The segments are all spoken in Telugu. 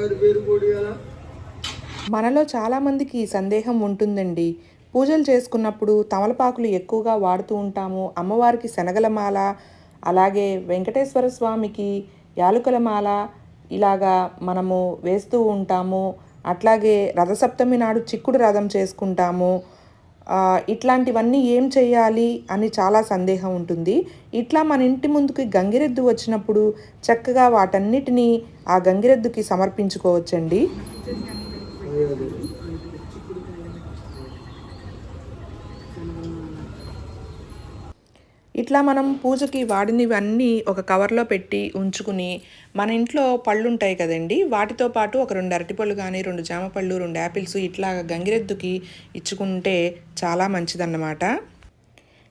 గారి పేరు కూడా మనలో చాలామందికి ఈ సందేహం ఉంటుందండి. పూజలు చేసుకున్నప్పుడు తమలపాకులు ఎక్కువగా వాడుతూ ఉంటాము. అమ్మవారికి శనగల మాల అలాగే వెంకటేశ్వర స్వామికి యాలుకల మాల ఇలాగా మనము వేస్తూ ఉంటాము. అట్లాగే రథసప్తమి నాడు చిక్కుడు రథం చేసుకుంటాము. ఇట్లాంటివన్నీ ఏం చేయాలి అని చాలా సందేహం ఉంటుంది. ఇట్లా మన ఇంటి ముందుకి గంగిరెద్దు వచ్చినప్పుడు చక్కగా వాటన్నిటినీ ఆ గంగిరెద్దుకి సమర్పించుకోవచ్చండి. ఇట్లా మనం పూజకి వాడినవన్నీ ఒక కవర్లో పెట్టి ఉంచుకుని మన ఇంట్లో పళ్ళు ఉంటాయి కదండి వాటితో పాటు ఒక రెండు అరటిపళ్ళు కానీ రెండు జామ పళ్ళు రెండు యాపిల్స్ ఇట్లా గంగిరెద్దుకి ఇచ్చుకుంటే చాలా మంచిదన్నమాట.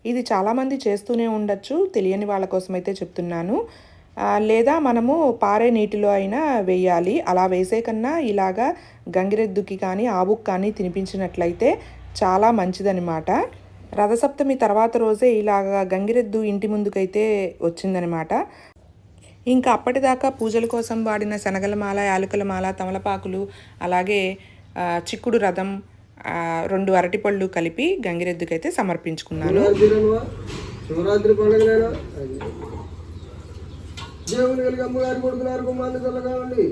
ఇది చాలామంది చేస్తూనే ఉండొచ్చు తెలియని వాళ్ళ కోసం అయితే చెప్తున్నాను లేదా మనము పారే నీటిలో అయినా వేయాలి. అలా వేసే కన్నా ఇలాగా గంగిరెద్దుకి కానీ ఆవుకి కానీ తినిపించినట్లయితే చాలా మంచిదనమాట రథసప్తమి తర్వాత రోజే ఇలాగా గంగిరెద్దు ఇంటి ముందుకైతే వచ్చిందనమాట ఇంకా అప్పటిదాకా పూజల కోసం వాడిన శనగల మాల యాలకుల మాల తమలపాకులు అలాగే చిక్కుడు రథం రెండు అరటిపళ్ళు కలిపి గంగిరెద్దుకైతే సమర్పించుకున్నాను. శివరాత్రి దేవుని కలిగి అమ్మగారి చల్లగా ఉండి.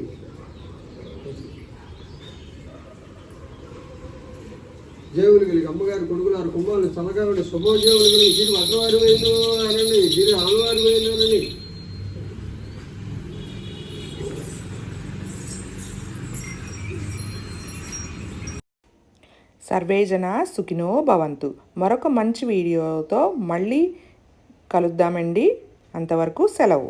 దేవుని కలిగి అమ్మగారు కొడుకున్నారు కుమారుని చల్లగా ఉండి కలిగి దీని భద్రవారి పోయిందో అనండి దీని ఆమెవారి పోయిందో అనండి సర్వేజన సుఖినో భవంతు. మరొక మంచి వీడియోతో మళ్ళీ కలుద్దామండి. అంతవరకు సెలవు.